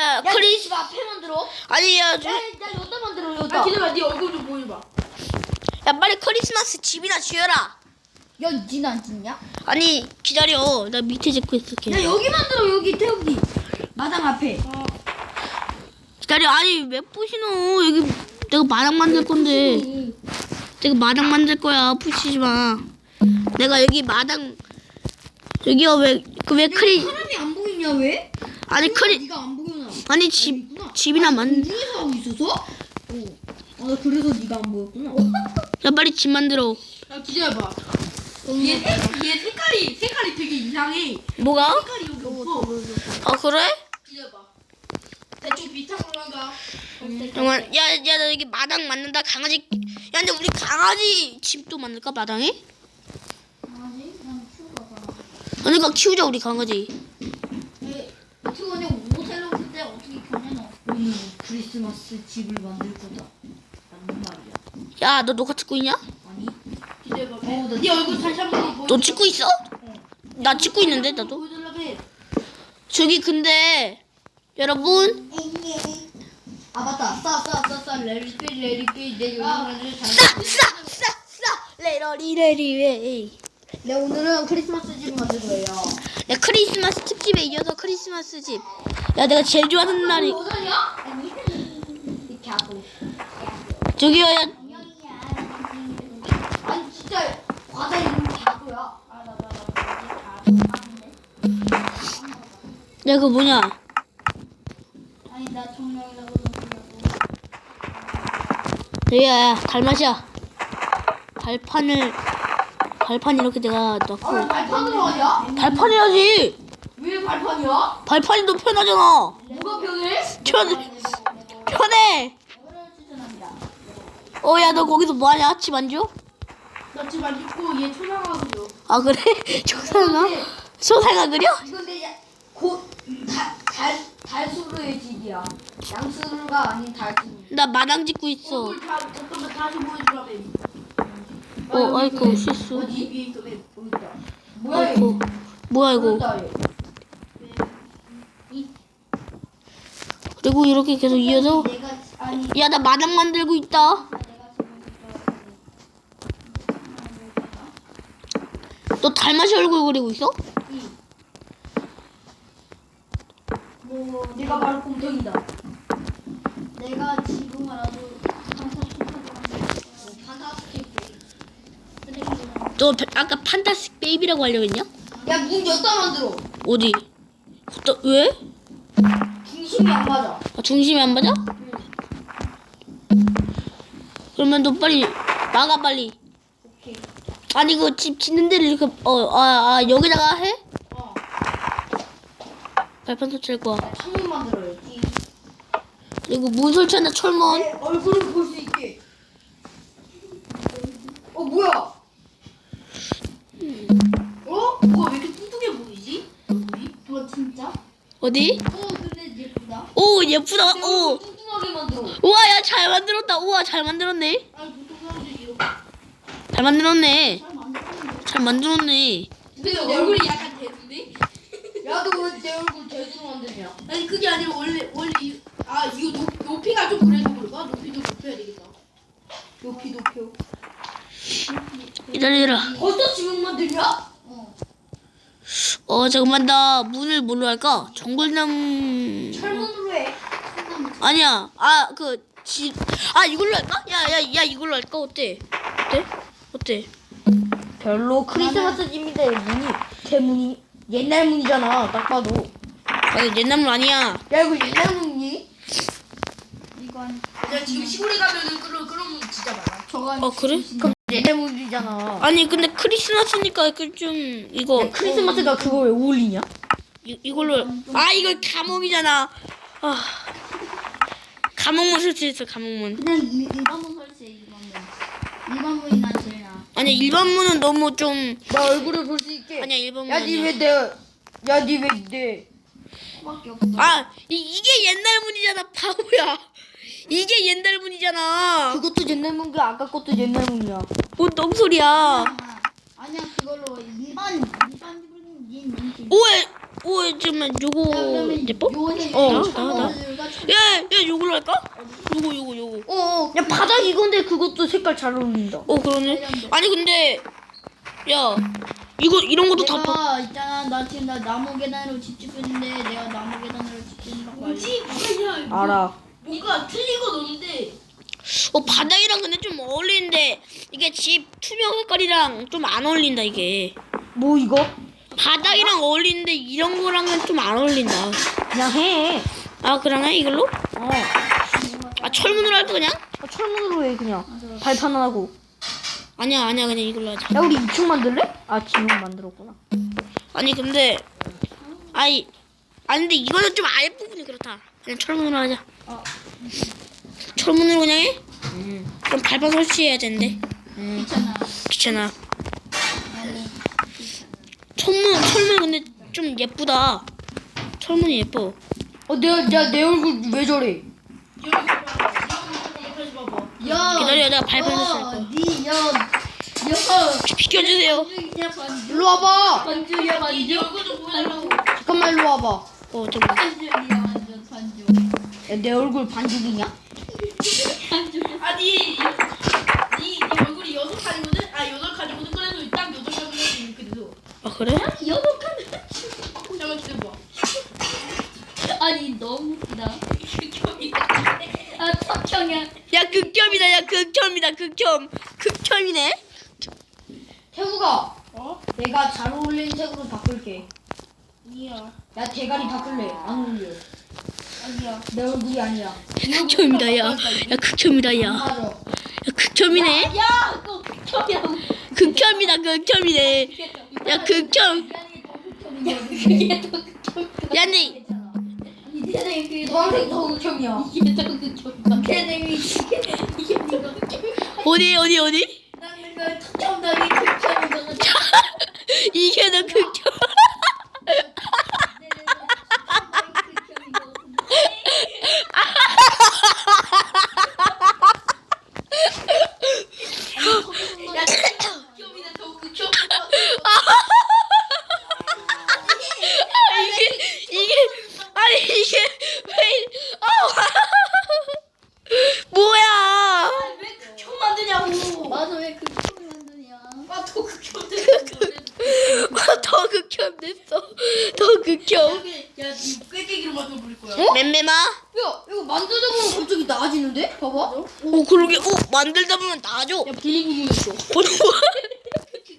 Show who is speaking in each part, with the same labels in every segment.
Speaker 1: 야
Speaker 2: 야,
Speaker 1: 크리스
Speaker 2: 집 앞에 만들어.
Speaker 1: 아니 야
Speaker 2: 야,
Speaker 1: 저,
Speaker 2: 야, 여기다 만들어,
Speaker 3: 야
Speaker 2: 여기다.
Speaker 3: 기다려 네 얼굴 좀 보여봐
Speaker 1: 야 빨리 크리스마스 집이나 지어라
Speaker 2: 야, 니는 안 찍냐?
Speaker 1: 아니 기다려 나 밑에 짓고 있을게
Speaker 2: 야, 여기 만들어, 여기 태우기. 마당 앞에.
Speaker 1: 기다려 아니 왜 부시노 여기 내가 마당 만들 건데 내가 마당 만들 거야 부시지 마 내가 여기 마당 저기요 왜그왜 크리
Speaker 2: 사람이 안 보이냐, 왜?
Speaker 1: 아니 크리
Speaker 2: 네가 안
Speaker 1: 아니 집 집이나 만
Speaker 2: 공중에서 하고 있어서? 어. 아, 그래서 네가 안 보였구나.
Speaker 1: 야 빨리 집 만들어.
Speaker 3: 야 기다려봐. 얘, 색- 얘 색깔이 색깔이 되게 이상해.
Speaker 1: 뭐가?
Speaker 3: 색깔이 여기 없어.
Speaker 1: 아 그래?
Speaker 3: 기다려봐. 대충 비슷하고 한다
Speaker 1: 잠깐 야야 나 여기 마당 만든다. 강아지. 야 근데 우리 강아지 집도 만들까 마당에?
Speaker 2: 아니, 난 키우다가.
Speaker 1: 그러니까 키우자 우리 강아지
Speaker 2: 어떻게 하냐, 모텔로 그때 어떻게 겨냐너. 오늘 크리스마스 집을 만들 거다. 맞는 말이야.
Speaker 1: 야 너 녹화 찍고 있냐?
Speaker 2: 아니?
Speaker 3: 기다려봐
Speaker 2: 어, 나
Speaker 3: 네 얼굴 다시 한번 보여
Speaker 1: 너 찍고 있어? 나 찍고 있는데 나도? 저기 근데 여러분?
Speaker 2: 아 맞다. 싸싸싸싸. 레리끼 레리끼 내 영상을 잘
Speaker 1: 싸싸싸싸. 레러리 레리 웨이
Speaker 2: 네 오늘은 크리스마스 집 만들 거예요.
Speaker 1: 야 크리스마스 특집에 이어서 크리스마스 집. 야 내가 제일 좋아하는 날이?
Speaker 2: 아니
Speaker 1: 저기요 야
Speaker 2: 아니 진짜 과자 이름 자고야
Speaker 1: 야, 그거 뭐냐?
Speaker 2: 아니 나 정명이라고
Speaker 1: 여기야, 야, 달맛이야. 발판을, 발판 이렇게 내가 넣고.
Speaker 2: 아왜 발판으로 하냐?
Speaker 1: 발판 해야지!
Speaker 2: 왜 발판이야?
Speaker 1: 발판이 더 편하잖아!
Speaker 2: 뭐가 변해?
Speaker 1: 편, 편해! 어, 야, 너 거기서 뭐하냐? 집 안 줘?
Speaker 3: 나 지금 안 찍고 얘 초상화도
Speaker 1: 아, 그래? 조상아? 조상아 그려?
Speaker 2: 이건 내 곧달 달수로의 집이야 양수로가 아닌 달수
Speaker 1: 나 마당 짓고 있어.
Speaker 3: 얼굴 다 잠깐만 다시 보여주라며
Speaker 1: 어, 아이고, 실수.
Speaker 3: 어디 위에 있어 왜
Speaker 2: 여기 있다 뭐야
Speaker 1: 아이고.
Speaker 2: 이거
Speaker 1: 뭐야, 이거. 그리고 이렇게 계속 이어서.
Speaker 2: 내가 아니
Speaker 1: 야, 나 마당 만들고 있다. 너 달맛이 얼굴 그리고 있어?
Speaker 2: 뭐 내가 바로 곰탱이다. 내가 지금 알아도 판타스틱
Speaker 1: 너 배- 아까 판타스틱 베이비라고 하려고 했냐?
Speaker 2: 야문 여기다 만들어.
Speaker 1: 어디? 너, 왜?
Speaker 2: 중심이 안 맞아.
Speaker 1: 아, 중심이 안 맞아? 그러면 너 빨리 막아 빨리.
Speaker 2: 오케이.
Speaker 1: 아니 그 집 짓는 데를 이렇게 어아 아, 여기다가 해?
Speaker 2: 어.
Speaker 1: 발판 설치할 거야.
Speaker 2: 나 창문 만들어야지.
Speaker 1: 그리고 문 설치한다 철문.
Speaker 2: 내 얼굴을 볼 수 있게. 어 뭐야?
Speaker 3: 어? 뭐가 왜 이렇게 뚱뚱해 보이지? 얼굴이?
Speaker 2: 뭐 진짜?
Speaker 1: 어디?
Speaker 2: 어 근데 예쁘다.
Speaker 1: 오 예쁘다.
Speaker 2: 내
Speaker 1: 오.
Speaker 2: 뚱뚱하게 만들어.
Speaker 1: 우와 야 잘 만들었다. 우와 잘 만들었네.
Speaker 3: 아니 보통 사람들이 이렇게
Speaker 1: 잘 만들었네.
Speaker 2: 잘
Speaker 1: 만들었네.
Speaker 3: 근데 내 얼굴이 약간 대두인데?
Speaker 2: 야너 왜 내 얼굴 제대로 만드냐?
Speaker 3: 아니 그게 아니라 원래 원래 이, 아 이거 높, 높이가 좀 그래서 그런가? 높이 좀 높여야 되겠다
Speaker 2: 높이 높여.
Speaker 1: 기다려라.
Speaker 2: 벌써 지금 만들냐? 어.
Speaker 1: 어 잠깐만 나 문을 뭘로 할까? 정글나무.
Speaker 2: 철문으로 해.
Speaker 1: 아니야. 아 그 지. 아 이걸로 할까? 야야 야 이걸로 할까? 어때? 어때? 어때?
Speaker 2: 별로 크리스마스 집인데 문이 제 문이 옛날 문이잖아 딱 봐도
Speaker 1: 아니 옛날 문 아니야.
Speaker 2: 야 이거 옛날 문이? 이건
Speaker 3: 내가 지금 시골에 가면은 그런 그런 분 진짜 많아
Speaker 2: 저건
Speaker 1: 어 그래?
Speaker 2: 그럼 옛날 문이잖아
Speaker 1: 아니 근데 크리스마스니까 그 좀 이거
Speaker 2: 야, 크리스마스가 그거 왜 어울리냐?
Speaker 1: 이, 이걸로 아 이거 감옥이잖아. 아 감옥문 설치했어 감옥문.
Speaker 2: 그냥 일, 일반 문 설치해 일반 문 일반 문이 난 제일 나 아
Speaker 1: 아니 일반 문은 너무 좀
Speaker 2: 나 얼굴을 볼 수 있게
Speaker 1: 아니야 일반 문
Speaker 2: 야니
Speaker 1: 아니야.
Speaker 2: 왜내 야 니 왜 내 코밖에 없어
Speaker 1: 아 이, 이게 옛날 문이잖아 바보야. 이게 옛날 문이잖아.
Speaker 2: 그것도 옛날 문가 아까 것도 옛날 문이야
Speaker 1: 뭔 똥 소리야.
Speaker 2: 아니야 그걸로 일반 일반 집은
Speaker 1: 오에 오 잠깐만 요거 예뻐?
Speaker 2: 요새
Speaker 1: 어,
Speaker 2: 어,
Speaker 1: 나, 나. 야, 야 요걸로 할까? 요거 요거 요거.
Speaker 2: 어,
Speaker 4: 야 바닥 이건데 그것도 색깔 잘 어울린다.
Speaker 1: 어 그러네. 아니 근데 야 이거 이런 것도 다 봐.
Speaker 2: 내가 있잖아 나 지금 나 나무 계단으로 집 짓는데 내가 나무 계단으로 집 짓는다고?
Speaker 4: 알아.
Speaker 3: 뭔가 틀린 건 없는데.
Speaker 1: 어 바닥이랑 근데 좀 어울리는데 이게 집 투명 색깔이랑 좀 안 어울린다 이게.
Speaker 4: 뭐 이거?
Speaker 1: 바닥이랑 어울리는데 이런 거랑은 좀 안 어울린다.
Speaker 4: 그냥 해.
Speaker 1: 아 그러네 이걸로?
Speaker 4: 어.
Speaker 1: 아 철문으로 할까 그냥?
Speaker 4: 아, 철문으로 해 그냥. 발판 안 하고.
Speaker 1: 아니야 아니야 그냥 이걸로 하자.
Speaker 4: 야 우리 2층 만들래? 아 지금 만들었구나.
Speaker 1: 아니 근데 아니 아니 근데 이거는 좀알 부분이 그렇다. 그냥 철문으로 하자. 철문으로 그냥 해? 그럼 발판 설치해야 되는데
Speaker 2: 괜찮아.
Speaker 1: 귀찮아. 철문 철문 근데 좀 예쁘다. 철문이 예뻐.
Speaker 4: 어 내가 야내 얼굴 왜 저래?
Speaker 2: 야,
Speaker 1: 기다려 내가 설치할
Speaker 2: 어,
Speaker 1: 거야.
Speaker 2: 니, 야, 야,
Speaker 1: 비켜주세요.
Speaker 2: 반죽이야 반죽.
Speaker 4: 일로 와봐.
Speaker 2: 반죽이야
Speaker 3: 이
Speaker 2: 반죽.
Speaker 3: 얼굴 좀 보여달라고.
Speaker 4: 잠깐만 일로 와봐.
Speaker 1: 어 잠깐.
Speaker 2: 반죽이야 완전 반죽.
Speaker 4: 야, 내 얼굴 반죽이냐?
Speaker 3: 아니, 이- 이, 이 얼굴이 여섯 칸이거든? 아, 여덟 칸이거든? 그래서 딱 여덟 칸을 이렇게 돼서.
Speaker 1: 아 그래?
Speaker 2: 여덟 칸.
Speaker 3: 잠깐 기다려봐.
Speaker 2: 아니 너무 웃기다. 아 턱형이야.
Speaker 1: 야 극혐이다 야 극혐이다 극혐 극혐이네.
Speaker 4: 태우가
Speaker 3: 어?
Speaker 4: 내가 잘 어울리는 색으로 바꿀게.
Speaker 3: 아니야.
Speaker 4: 야 대가리 바꿀래. 안 어울려.
Speaker 3: 아니야.
Speaker 4: 내 얼굴이 아니야.
Speaker 1: 극혐이다 야. 야 극혐이다 야.
Speaker 4: 맞아.
Speaker 1: 야 극혐이네.
Speaker 2: 야, 그거 극혐이라고.
Speaker 1: 극혐이다 극혐이네. 야 극혐.
Speaker 2: 더 극혐.
Speaker 1: 야 근데
Speaker 2: 이 세상에 그게
Speaker 4: 더더 극혐이야.
Speaker 2: 이게 더 극혐. 이게 이게 네가 극혐.
Speaker 1: 어디 어디 어디?
Speaker 2: 나는 그 턱형들이 극혐인 것 같아.
Speaker 1: 이게 더 극혐.
Speaker 3: 극혐이다, 더 극혐.
Speaker 1: 이게 이게 아니 이게 왜? 아 뭐야?
Speaker 3: 왜 극혐 만드냐고.
Speaker 2: 맞아 왜 극혐을 만드냐?
Speaker 3: 아, 더 극혐 돼.
Speaker 1: 더 극혐 됐어. 더 극혐.
Speaker 3: 야, 니 꾀깨기로 만들어 버릴 거야.
Speaker 1: 맴맴아.
Speaker 4: 야 이거 만들다 보면 갑자기 나아지는데? 봐봐.
Speaker 1: 오 그러게. 오 만들다 보면 나아져.
Speaker 4: 야 분리구분 했어.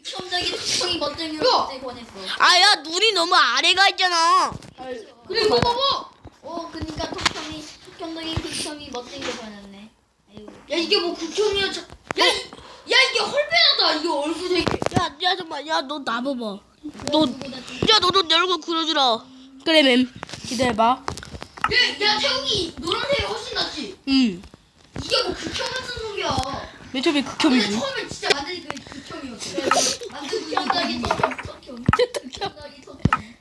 Speaker 2: 극혐적인 턱형이 멋쟁이로
Speaker 4: 야!
Speaker 2: 갑자기 권했어.
Speaker 1: 아야 눈이 너무 아래가 있잖아.
Speaker 4: 그래 이거 봐봐.
Speaker 2: 어 그니까 턱형이 턱형적인 극혐이 멋쟁이로 변했네. 아이고.
Speaker 4: 야 이게 뭐 극혐이야? 자, 야, 이- 야 이게 헐배하다. 이거 얼굴 색이.
Speaker 1: 야, 야 잠깐만. 야너 나봐봐. 너, 야 너도 내 얼굴 그려주라. 그래 맴. 기다려봐.
Speaker 4: 야, 야 태욱이 노란색이 훨씬 낫지.
Speaker 1: 응.
Speaker 4: 이게 뭐 극혐 같은 소리야.
Speaker 1: 맨 처음에
Speaker 4: 근데
Speaker 1: 극혐이지.
Speaker 4: 처음에 진짜 완전히 그 극혐이었어. 완전
Speaker 2: 극혐적인
Speaker 4: 극혐.
Speaker 2: 턱형. 극혐적인 턱형.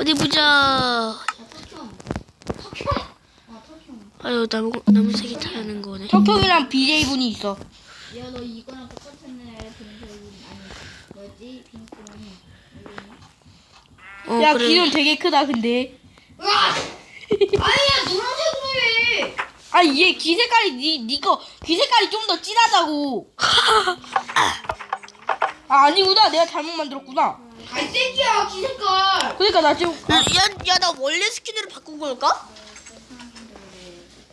Speaker 1: 어디 보자.
Speaker 2: 아 턱형.
Speaker 4: 극혐.
Speaker 2: 아 턱형.
Speaker 1: 아유 나무 나무색이 타는 거네.
Speaker 4: 턱형이랑 BJ 분이 있어.
Speaker 2: 야 너 이거랑 똑같았네. 뭐였지? 핑크랑.
Speaker 1: 어,
Speaker 4: 야
Speaker 1: 그래.
Speaker 4: 귀는 되게 크다 근데.
Speaker 2: 으아!
Speaker 4: 아니야 노란색으로 해. 아얘귀 색깔이 니 니거 귀 색깔이 좀 더 진하다고. 아 아니구나 내가 잘못 만들었구나. 갈색이야 귀 색깔. 그러니까 나 지금
Speaker 1: 야, 야, 나 원래 스킨으로 바꾸고 올까?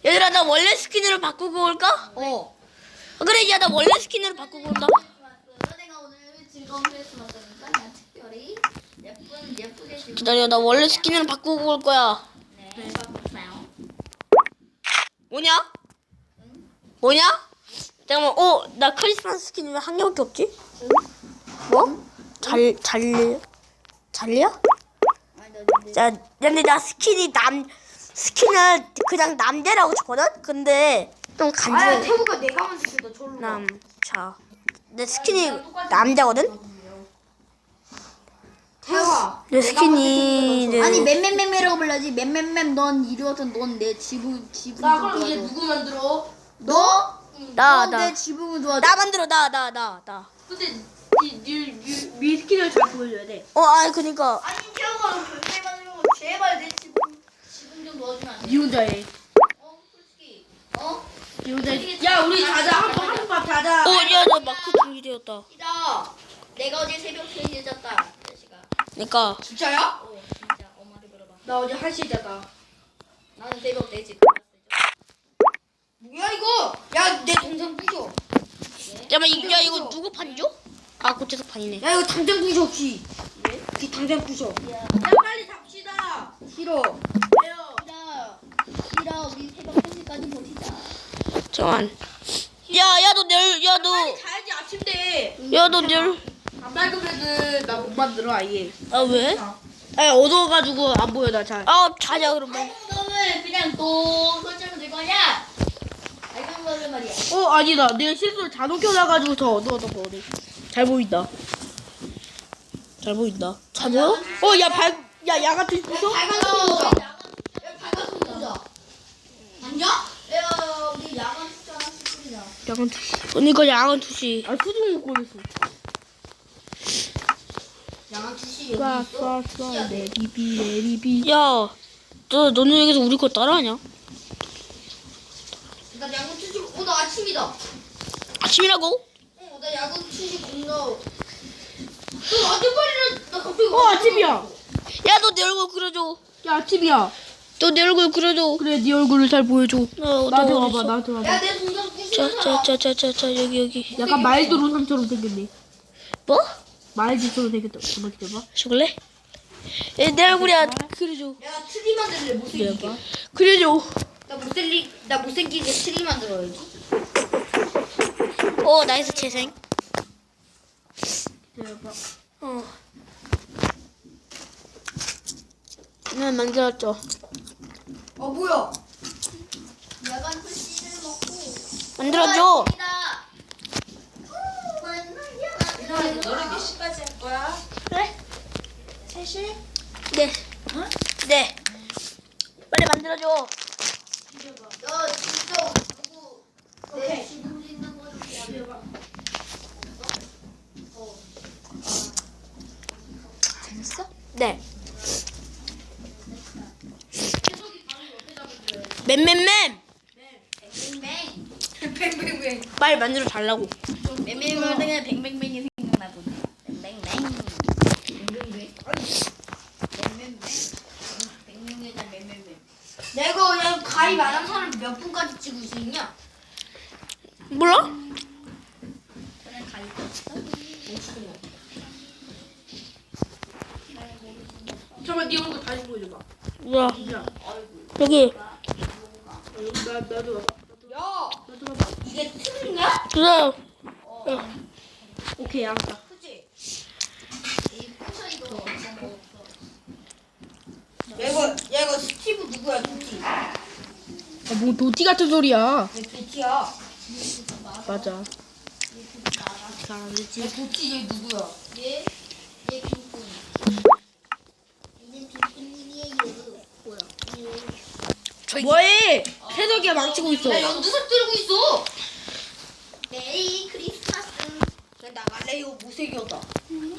Speaker 1: 얘들아, 나 원래 스킨으로 바꾸고 올까?
Speaker 4: 어.
Speaker 1: 아, 그래, 야, 나 원래 스킨으로 바꾸고 온다.
Speaker 2: 내가 오늘 즐거운 크리스마스니까 난 특별히 예쁜 예쁘게 즐거운
Speaker 1: 기다려, 나 원래 스킨으로 바꾸고 올 거야.
Speaker 2: 네, 바꾸세요.
Speaker 1: 뭐냐? 뭐냐? 잠깐만, 어, 나 크리스마스 스킨이 왜한 개밖에 없지? 뭐? 잘, 잘, 잘려?
Speaker 2: 아니 나 근데
Speaker 1: 야, 근데 나 스킨이 남, 스킨을 그냥 남자라고 줬거든? 근데 좀 간지.
Speaker 4: 태우가 내가 만들었다 절로.
Speaker 1: 남자. 내 스킨이 남자거든?
Speaker 4: 태우가.
Speaker 1: 내 스킨이
Speaker 2: 아니 맴맴맴이라고 불러야지 맴맴맴 넌 이루어진 넌내 지붕 지붕
Speaker 4: 나 그럼 이제 누구 만들어?
Speaker 2: 너?
Speaker 1: 나,
Speaker 2: 넌
Speaker 1: 나.
Speaker 2: 내 지붕을 도와줘
Speaker 1: 나 만들어 나 나 나 나.
Speaker 4: 근데
Speaker 3: 미스키를 잘 보여줘야 돼.
Speaker 1: 어, 아니 그니까
Speaker 2: 아니 만든 거 제발 내 지금 지금 좀 넣어주면 안 돼?
Speaker 3: 니 혼자 해.
Speaker 2: 어 솔직히 어?
Speaker 3: 해. 야 우리 자자 한번 한번 자자.
Speaker 1: 어, 야, 나 마크 준비되었다.
Speaker 2: 이다 내가 어제 새벽 3시에 잤다 자식아
Speaker 1: 그니까
Speaker 3: 진짜야?
Speaker 2: 어 진짜 엄마한테 물어봐
Speaker 3: 나 어제 한 시에 잤다.
Speaker 2: 나는 새벽 4시
Speaker 3: 뭐야 이거? 야 내 동생 부셔.
Speaker 1: 잠깐만, 이- 야 이거 누구 판이죠? 아, 고체석 판이네.
Speaker 3: 야 이거 당장 부셔 혹시. 네? 이 당장 부셔. 야 빨리 잡시다. 싫어. 왜요?
Speaker 2: 싫어 싫어 우리 새벽 3시까지 버티자
Speaker 1: 잠깐. 야, 야, 너 내일, 야, 너,
Speaker 3: 빨리 자야지 아침 돼.
Speaker 1: 야, 너 내일.
Speaker 3: 안 밝으면은 나못 만들어 아예.
Speaker 1: 아, 왜?
Speaker 3: 아 어두워가지고 안 보여 나 잘.
Speaker 1: 아, 자자 그러면.
Speaker 2: 너는 그냥 또 설정을 될 거냐? 알고 보면 말이야
Speaker 3: 어 아니다 내가 실수로 자동 켜놔가지고 더 어두워서 보네 잘 보인다 잘 보인다
Speaker 1: 잘 보여?
Speaker 3: 어야 발 야 야가 트 부숴
Speaker 2: 밝아서 보자 야 밝아서 보자 아니야? 야 우리 야간 숙제 하나씩 뿌리자
Speaker 3: 야간 투시
Speaker 1: 그니까 야간 투시.
Speaker 3: 아 수중 먹고 있어
Speaker 2: 야간 투시 여기 있어?
Speaker 3: 쏴쏴쏴 내 리비 내 리비
Speaker 1: 야, 너, 너는 여기서 우리 거 따라하냐?
Speaker 2: 나 야간 투시 어나 아침이다
Speaker 1: 아침이라고?
Speaker 2: 어 나 야간 투시 겁나 너 아침발이라 나 갑자기
Speaker 3: 어 아침이야
Speaker 1: 야, 너 내 얼굴 그려줘.
Speaker 3: 야 아침이야
Speaker 1: 너 내 얼굴 그려줘.
Speaker 3: 그래 네 얼굴을 잘 보여줘
Speaker 1: 어,
Speaker 3: 나한테
Speaker 1: 너
Speaker 3: 와봐? 나한테 와봐
Speaker 2: 야내 동상 부시는
Speaker 1: 자,
Speaker 2: 사람
Speaker 1: 자, 자, 자, 자, 여기, 여기.
Speaker 3: 약간 말도 로상처럼 생겼네
Speaker 1: 뭐?
Speaker 3: 말지처럼 생겼다 가만 기다려봐
Speaker 1: 죽을래? 야, 내 얼굴이야. 그려줘.
Speaker 2: 내가 트리 만들래 못생기게
Speaker 3: 그래줘
Speaker 2: 나 못생기 나 못생기게 트리 만들어야지
Speaker 1: 어, 나이스 재생.
Speaker 3: 기다려봐
Speaker 1: 어. 네, 만들었죠.
Speaker 2: 어 뭐야 야간 투시를 먹고
Speaker 1: 만들어줘.
Speaker 2: 너는 몇 시까지 할 거야?
Speaker 1: 그래? 네. 네. 빨리 만들어줘.
Speaker 2: 너 진짜 누구 내 지금 있는 거좀 보여봐.
Speaker 1: 네. 맴맴맴.
Speaker 2: 뱅뱅뱅. 뱅뱅뱅.
Speaker 1: 빨리 만들어 달라고.
Speaker 2: 뱅뱅뱅 그냥 뱅뱅뱅이 생각나고. 뱅뱅뱅. 뱅뱅뱅. 뱅뱅뱅. 뱅뱅뱅 뱅뱅뱅. 내가 야 가입 안 한 사람 몇 분까지 찍을 수 있냐?
Speaker 1: 몰라?
Speaker 2: 그냥.
Speaker 3: 잠깐만 네 얼굴 다시 보여줘봐
Speaker 1: 뭐야?
Speaker 3: 진짜
Speaker 1: 여기.
Speaker 3: 나 나도
Speaker 2: 야,
Speaker 3: 나도 와봐
Speaker 2: 이게 틀리냐?
Speaker 1: 그래.
Speaker 3: 오케이 알았다
Speaker 2: 그치? 이 포션이도 엄청 먹었어.
Speaker 3: 야 이거
Speaker 2: 야 이거 스티브 누구야 도티?
Speaker 3: 아, 뭐 도티 같은 소리야
Speaker 2: 얘 도티야.
Speaker 3: 맞아
Speaker 2: 얘 도티 얘 누구야? 얘? 얘. 얘는 빈푼이에요. 뭐야?
Speaker 3: 뭐해 태석이가 망치고 있어
Speaker 2: 야 연두색 들고 있어.
Speaker 3: 이거 못생겼다